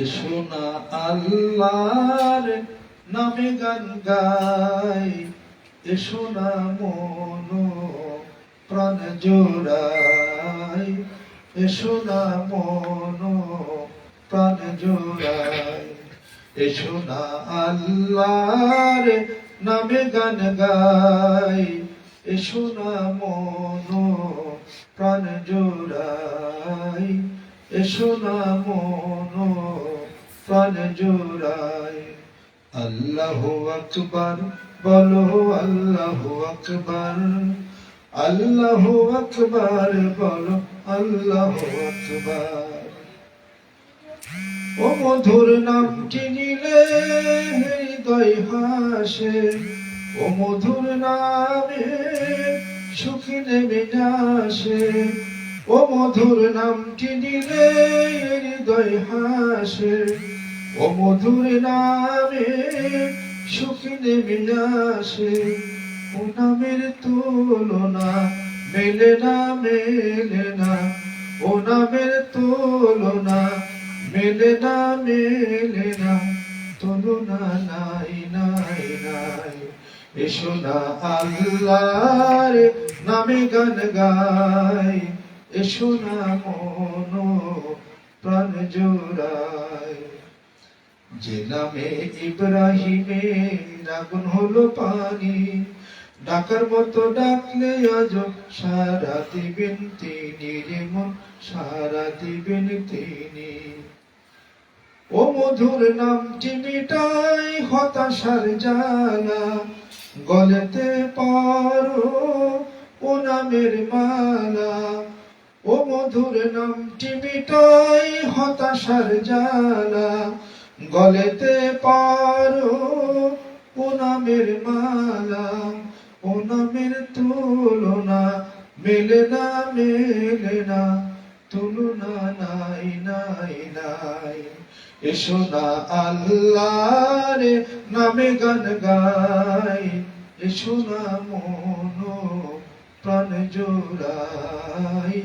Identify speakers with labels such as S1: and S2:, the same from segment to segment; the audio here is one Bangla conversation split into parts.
S1: এসো না আল্লাহর নামে গান গাই। এসো মন প্রাণ জোড়াই। এসো মন প্রাণ জোড়াই। এসো না আল্লাহর নামে গান গাই। এসো মন প্রাণ জোড়াই। এসো মন আল্লাহ আকবার, বলো আল্লাহ আকবার। আল্লাহ আকবার, বলো আল্লাহ আকবার। ও মধুর নামটি নিলে হৃদয় হাসে। ও মধুর নামে সুখী নেমে আসে। ও মধুর নামটি নিলে হৃদয় হাসে। ও মধুর নামে সুখী নেমে আসে। ও নামের তুলনা মেলে না মেলে না। ও নামের তুলনা মেলে না মেলে না। তুলনা নাই নাই নাই। এসো না আল্লাহর নামে গান গাই। এসো না মন প্রাণ জোড়াই যে নামে ইব্রাহিমের আগুন হলো পানি, ডাকার মতো ডাকলে আজ সারা দিবেন তিনি রে মন, সারা দিবেন তিনি। ও মধুর নামটি মিটাই হতাশার জ্বালা, গলেতে পারো ও নামের মালা। মধুর নামটি মিটাই হতাশার জ্বালা। গলেতে পারো ও নামের মালা। ও নামের তুলনা মেলে না মেলে না। তুলনা নাই নাই নাই। এসো না আল্লাহর নামে গান গাই। এসো না মন প্রাণ জোড়াই।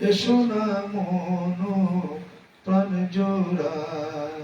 S1: এসো না মন প্রাণ জোড়াই